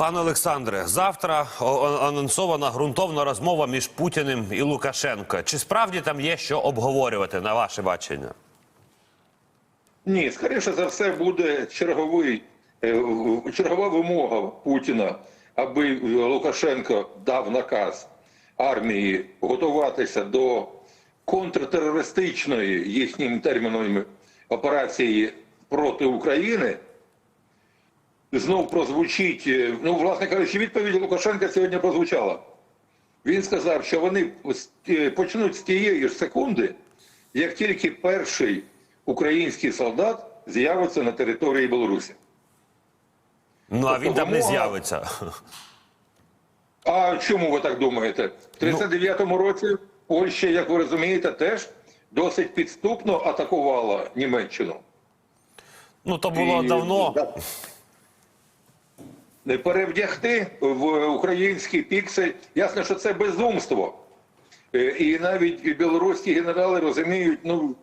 Пане Олександре, завтра анонсована ґрунтовна розмова між Путіним і Лукашенко. Чи справді там є що обговорювати на ваше бачення? Ні, скоріше за все буде черговий, е, чергова вимога Путіна, аби Лукашенко дав наказ армії готуватися до контртерористичної їхнім терміном операції проти України. Знов прозвучить, е, ну, власне кажучи, відповідь Лукашенка сьогодні прозвучала. Він сказав, що вони е, почнуть з тієї ж секунди, як тільки перший український солдат з'явиться на території Білорусі. Ну а він Тобто там не з'явиться. А чому ви так думаєте? В 39-му році Польща, як ви розумієте, теж досить підступно атакувала Німеччину. Ну то було І- давно. Перевдягти в український піксель. Ясно, що це безумство. Е, І навіть білоруські генерали розуміють, ну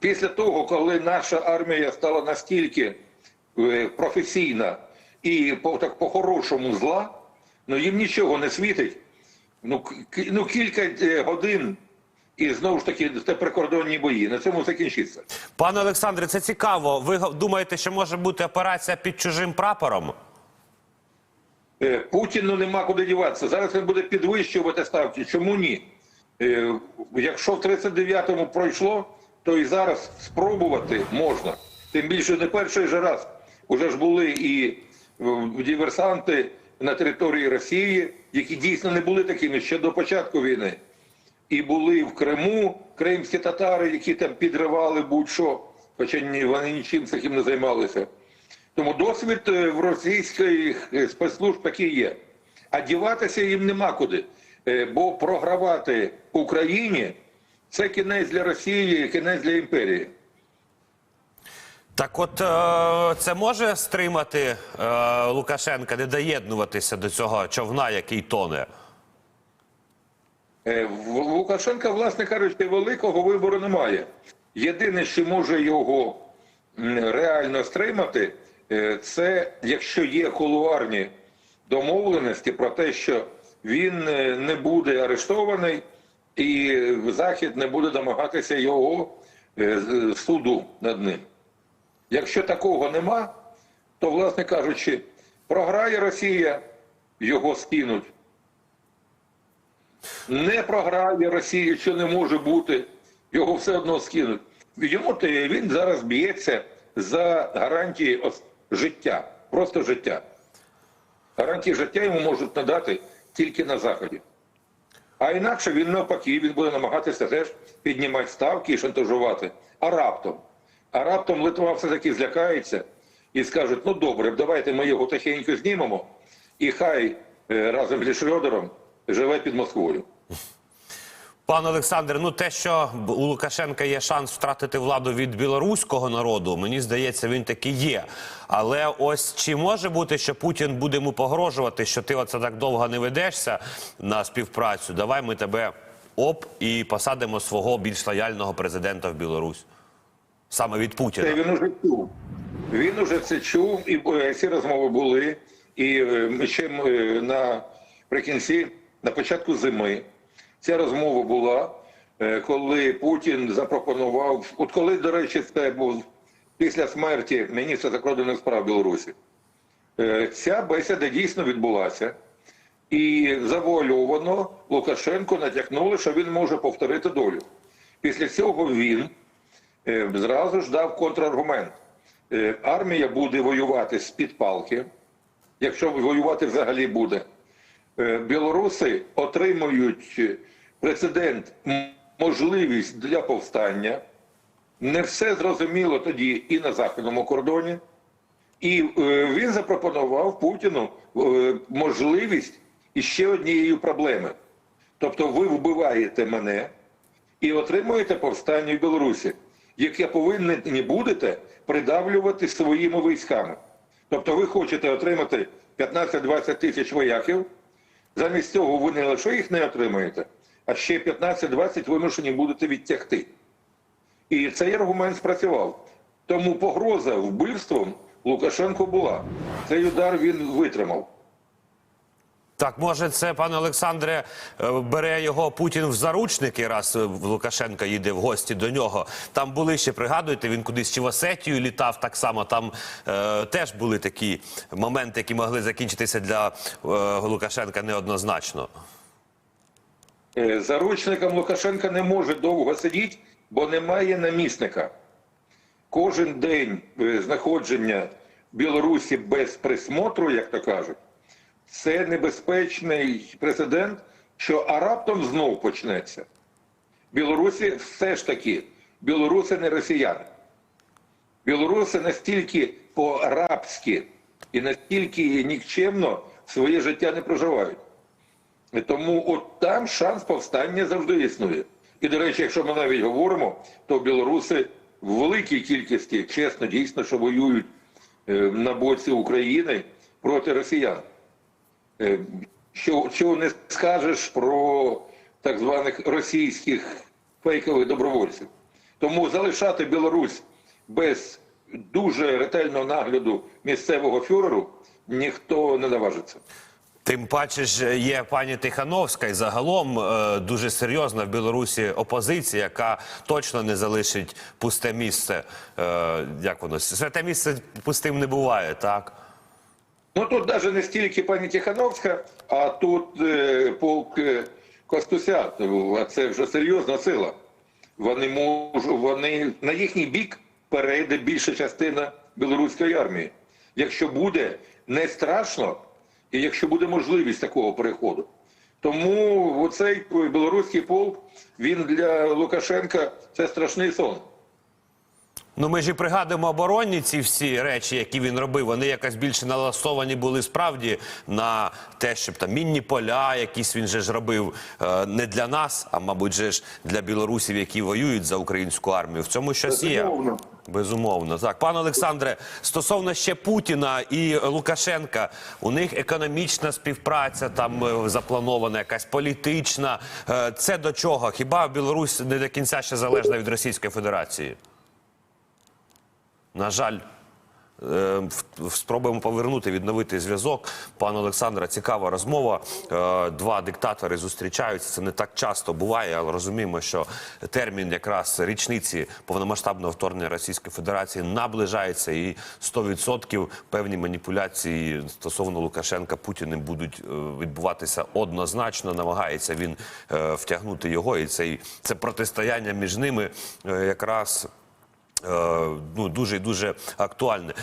після того, коли наша армія стала настільки е, професійна і так по-хорошому зла, ну їм нічого не світить. Ну, ну кілька е, годин і знову ж таки це прикордонні бої. На цьому закінчиться. Пане Олександре, це цікаво. Ви думаєте, що може бути операція під чужим прапором? Е, Путіну нема куди діватися. Зараз він буде підвищувати ставки. Чому ні? Е, Якщо в 39-му пройшло, то і зараз спробувати можна. Тим більше не перший же раз. Уже ж були і е, диверсанти на території Росії, які дійсно не були такими ще до початку війни. І були в Криму кримські татари, які там підривали будь-що, хоча вони нічим таким не займалися. Тому досвід е, в російських е, спецслужб такий є. А діватися їм нема куди. Е, Бо програвати Україні це кінець для Росії, кінець для імперії. Так, от це може стримати Лукашенка, не доєднуватися до цього човна, який тоне. В Лукашенка, власне кажучи, великого вибору немає. Єдине, що може його реально стримати, це якщо є кулуарні домовленості про те, що він е, не буде арештований і Захід не буде домагатися його е, суду над ним. Якщо такого нема, то, власне кажучи, програє Росія, його скинуть. Не програє Росія, що не може бути, його все одно скинуть. Йому він зараз б'ється за гарантії життя, просто життя. Гарантії життя йому можуть надати тільки на Заході. А інакше він навпаки, він буде намагатися теж піднімати ставки і шантажувати. А раптом. А раптом Литва все-таки злякається і скажуть: ну добре, давайте ми його тихенько знімемо, і хай е, разом зі Шрёдером живе під Москвою. Пане Олександре, ну те, що у Лукашенка є шанс втратити владу від білоруського народу, мені здається, він таки є. Але ось чи може бути, що Путін буде йому погрожувати, що ти оце так довго не ведешся на співпрацю? Давай ми тебе оп і посадимо свого більш лояльного президента в Білорусь. Саме від Це Путіна. він уже чув. Він уже це чув, і е, ці розмови були. І е, ще е, наприкінці, на початку зими, ця розмова була, е, коли Путін запропонував, от коли, до речі, це був після смерті міністра закордонних справ Білорусі. Е, Ця бесіда дійсно відбулася. І завуальовано Лукашенко натякнули, що він може повторити долю. Після цього він е, зразу ж дав контраргумент. Армія буде воювати з-під палки, якщо воювати взагалі буде. Білоруси отримують прецедент, можливість для повстання. Не все зрозуміло тоді і на західному кордоні. І е, він запропонував Путіну е, можливість іще однієї проблеми. Тобто ви вбиваєте мене і отримуєте повстання в Білорусі, яке повинні будете придавлювати своїми військами. Тобто ви хочете отримати 15-20 тисяч вояків, замість цього ви не лише їх не отримаєте, а ще 15-20 вимушені будете відтягти. І цей аргумент спрацював. Тому погроза вбивством Лукашенко була. Цей удар він витримав. Так, може, це пане Олександре е, бере його Путін в заручники, раз е, Лукашенка їде в гості до нього. Там були ще пригадуєте, він кудись чи в Осетію літав. Так само там е, теж були такі моменти, які могли закінчитися для е, Лукашенка неоднозначно. Е, Заручником Лукашенка не може довго сидіти, бо немає намісника. Кожен день е, знаходження Білорусі без присмотру, як то кажуть, це небезпечний прецедент, що а раптом знов почнеться. Білорусі все ж таки, білоруси не росіяни. Білоруси настільки по-рабськи і настільки нікчемно своє життя не проживають. Тому от там шанс повстання завжди існує. І, до речі, якщо ми навіть говоримо, то білоруси в великій кількості, чесно, дійсно, що воюють е, на боці України проти росіян. Е, Що, чого не скажеш про так званих російських фейкових добровольців. Тому залишати Білорусь без дуже ретельного нагляду місцевого фюреру ніхто не наважиться. Тим паче ж є пані Тихановська, і загалом е, дуже серйозна в Білорусі опозиція, яка точно не залишить пусте місце. Е, як воно святе місце пустим не буває, так. Ну тут навіть не стільки пані Тихановська, а тут е, полк е, Костуся, а це вже серйозна сила. Вони можуть, вони на їхній бік перейде більша частина білоруської армії. Якщо буде не страшно, і якщо буде можливість такого переходу. Тому оцей білоруський полк він для Лукашенка це страшний сон. Ну, ми ж і пригадуємо оборонні ці всі речі, які він робив. Вони якось більше налаштовані були справді на те, щоб там мінні поля, якісь він же ж робив е, не для нас, а мабуть, же ж для білорусів, які воюють за українську армію. В цьому щось є. Безумовно. Так, пане Олександре, стосовно ще Путіна і Лукашенка, у них економічна співпраця там е, запланована, якась політична. Е, Це до чого? Хіба Білорусь не до кінця ще залежна від Російської Федерації? На жаль, е, спробуємо повернути, відновити зв'язок. Пане Олександре, цікава розмова. Е, Два диктатори зустрічаються. Це не так часто буває, але розуміємо, що термін якраз річниці повномасштабного вторгнення Російської Федерації наближається, і 100% певні маніпуляції стосовно Лукашенка Путіним будуть е, відбуватися однозначно. Намагається він втягнути його, і цей це протистояння між ними якраз ну, дуже дуже актуальне.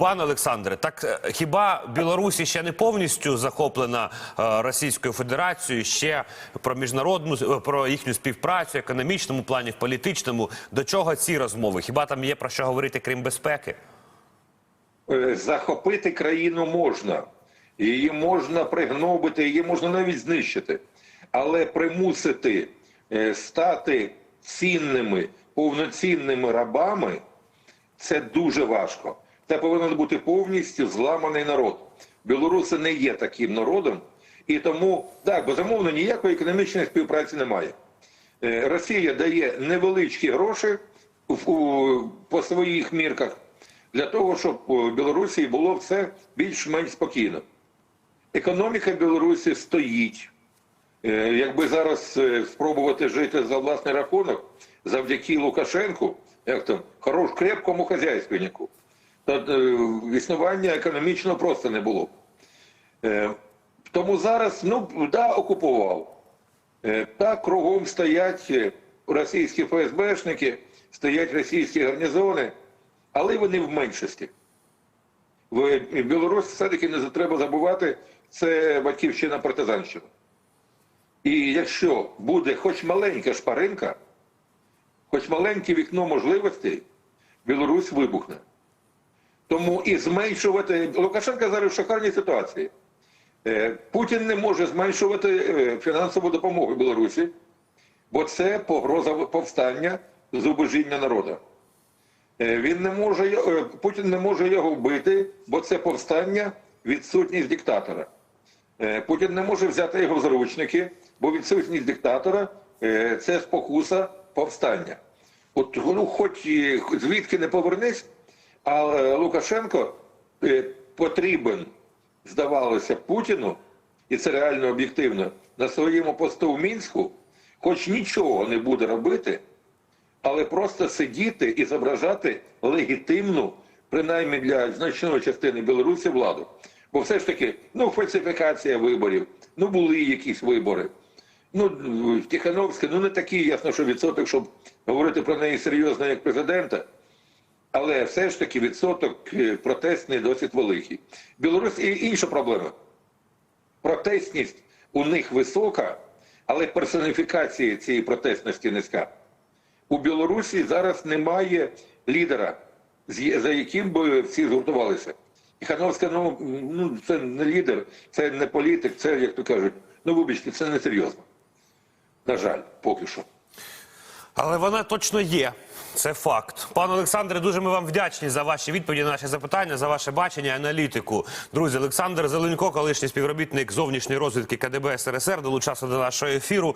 Пане Олександре, так е, хіба Білорусі ще не повністю захоплена е, Російською Федерацією? Ще про міжнародну е, про їхню співпрацю, економічному плані, в політичному. До чого ці розмови? Хіба там є про що говорити, крім безпеки? Е, захопити країну можна, її можна пригнобити, її можна навіть знищити, але примусити е, стати цінними, повноцінними рабами це дуже важко. Це повинен бути повністю зламаний народ. Білоруси не є таким народом, і тому так, безумовно, ніякої економічної співпраці немає. Е, Росія дає невеличкі гроші по своїх мірках для того, щоб у Білорусі було все більш-менш спокійно. Економіка Білорусі стоїть. Е, Якби зараз е, спробувати жити за власний рахунок завдяки Лукашенку, як там, хорош крепкому хазяйственнику, то е, існування економічно просто не було. Тому зараз, ну, да, окупував. Так, кругом стоять російські ФСБшники, стоять російські гарнізони, але вони в меншості. В Білорусі все-таки не треба забувати, це батьківщина партизанщина. І якщо буде хоч маленька шпаринка, хоч маленьке вікно можливостей, Білорусь вибухне. Тому і зменшувати. Лукашенко зараз в шикарній ситуації. Е, Путін не може зменшувати е, фінансову допомогу Білорусі, бо це погроза повстання зубожіння народу. Е, Він не може Путін не може його вбити, бо це повстання, відсутність диктатора. Е, Путін не може взяти його в заручники, бо відсутність диктатора е, це спокуса повстання. От ну, хоч звідки не повернись, а е, Лукашенко потрібен, здавалося, Путіну і це реально об'єктивно, на своєму посту в Мінську, хоч нічого не буде робити, але просто сидіти і зображати легітимну, принаймні для значної частини Білорусі, владу. Бо все ж таки, ну, фальсифікація виборів, ну були якісь вибори. Ну, Тихановська, ну не такий, ясно, що відсоток, щоб говорити про неї серйозно як президента. Але все ж таки відсоток е, протестний досить великий. Білорусь і інша проблема. Протестність у них висока, але персоніфікація цієї протестності низька. У Білорусі зараз немає лідера, за яким би всі згуртувалися. Тихановська, ну, ну це не лідер, це не політик, це, як то кажуть, ну вибачте, це не серйозно. На жаль, поки що. Але вона точно є. Це факт. Пане Олександре, дуже ми вам вдячні за ваші відповіді на наші запитання, за ваше бачення, і аналітику. Друзі, Олександр Зеленько, колишній співробітник зовнішньої розвідки КДБ СРСР, долучався до нашого ефіру.